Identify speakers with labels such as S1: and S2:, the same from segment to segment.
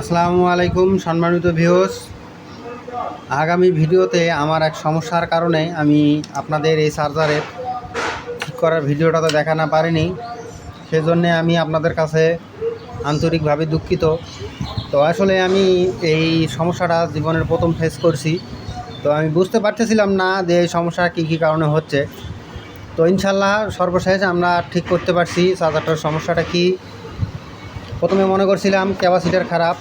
S1: আসসালামু আলাইকুম, সম্মানিত ভিউস আগামী ভিডিওতে আমার এক সমস্যার কারণে আমি আপনাদের এই চার্জারের ঠিক করার ভিডিওটা তো দেখা না পারিনি। সেজন্যে আমি আপনাদের কাছে আন্তরিকভাবে দুঃখিত। তো আসলে আমি এই সমস্যাটা জীবনের প্রথম ফেস করছি। তো আমি বুঝতে পারতেছিলাম না যে এই সমস্যা কী কী কারণে হচ্ছে। তো ইনশাল্লাহ সর্বশেষ আমরা ঠিক করতে পারছি চার্জারটার সমস্যাটা কী। প্রথমে মনে করছিলাম ক্যাপাসিটার খারাপ,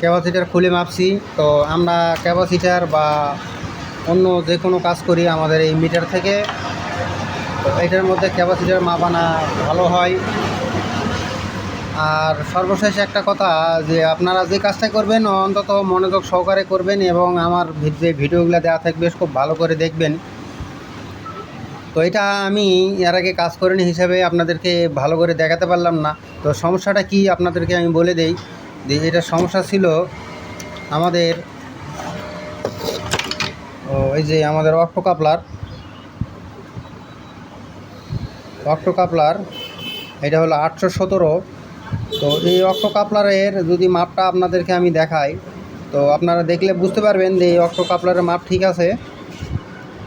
S1: ক্যাপাসিটার খুলে মাপছি। তো আমরা ক্যাপাসিটার বা অন্য যে কোনো কাজ করি আমাদের এই মিটার থেকে। তো এটার মধ্যে ক্যাপাসিটার মাপানা ভালো হয়। আর সর্বশেষ একটা কথা যে আপনারা যে কাজটা করবেন, অন্তত মনোযোগ সহকারে করবেন এবং আমার যে ভিডিওগুলো দেওয়া থাকবে, খুব ভালো করে দেখবেন। তো এটা আমি এর আগে কাজ করিনি হিসাবে আপনাদেরকে ভালো করে দেখাতে পারলাম না। তো সমস্যাটা কি আপনাদেরকে আমি বলে দেই, যে এটা সমস্যা ছিল আমাদের, ও, এই যে আমাদের অক্টো কাপলার অক্টো কাপলার এটা হলো আটশো সতেরো। তো এই অক্টো কাপলারের যদি মাপটা আপনাদেরকে আমি দেখাই, তো আপনারা দেখলে বুঝতে পারবেন যে এই অক্টো কাপলারের মাপ ঠিক আছে।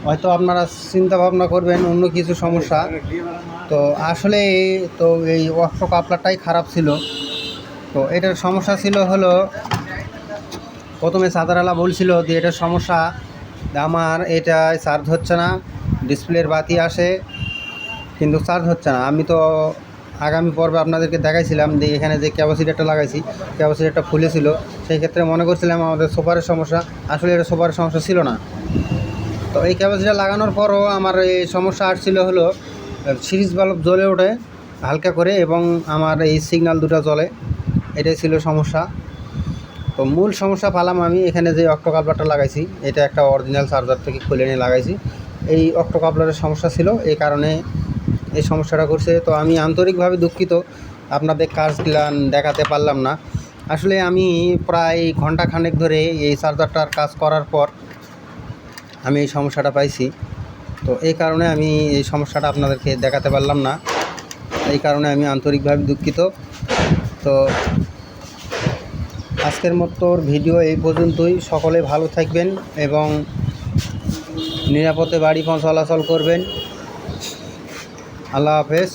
S1: হয়তো আপনারা চিন্তা ভাবনা করবেন, অন্য কিছু সমস্যা। তো আসলে তো এই অক্টো কাপলারটাই খারাপ ছিল। তো এটার সমস্যা ছিল হলো, প্রথমে সাদারালা বলছিল যে এটার সমস্যা, আমার এটা চার্জ হচ্ছে না ডিসপ্লের বাতি আসে, কিন্তু চার্জ হচ্ছে না। আমি তো আগামী পর্বে আপনাদেরকে দেখাইছিলাম যে এখানে যে ক্যাপাসিটারটা লাগাইছি, ক্যাপাসিটারটা ফুলেছিল, সেই ক্ষেত্রে মনে করছিলাম আমাদের সোফারের সমস্যা, আসলে এটা সোফারের সমস্যা ছিল না। তো এই ক্যাপাসিটার লাগানোর পরও আমার এই সমস্যা আসছিল হলো সিরিজ বাল্ব জ্বলে ওঠে হালকা করে এবং আমার এই সিগন্যাল দুটো জ্বলে, এটাই ছিল সমস্যা। তো মূল সমস্যা পালাম আমি, এখানে যে অক্টো কাপলারটা লাগাইছি, এটা একটা অরিজিনাল চার্জার থেকে খুলে নিয়ে লাগাইছি। এই অক্টো কাপলারের সমস্যা ছিল, এই কারণে এই সমস্যাটা করছে তো আমি আন্তরিকভাবে দুঃখিত, আপনাদের কাজগুলা দেখাতে পারলাম না। আসলে আমি প্রায় ঘণ্টা খানেক ধরে এই চার্জারটার কাজ করার পর আমি এই সমস্যাটা পাইছি। তো এই কারণে আমি এই সমস্যাটা আপনাদেরকে দেখাতে পারলাম না। এই কারণে আমি আন্তরিকভাবে দুঃখিত। তো আজকের মতো ভিডিও এই পর্যন্তই। সকলে ভালো থাকবেন এবং নিরাপদে বাড়ি চলাচল করবেন। আল্লাহ হাফেজ।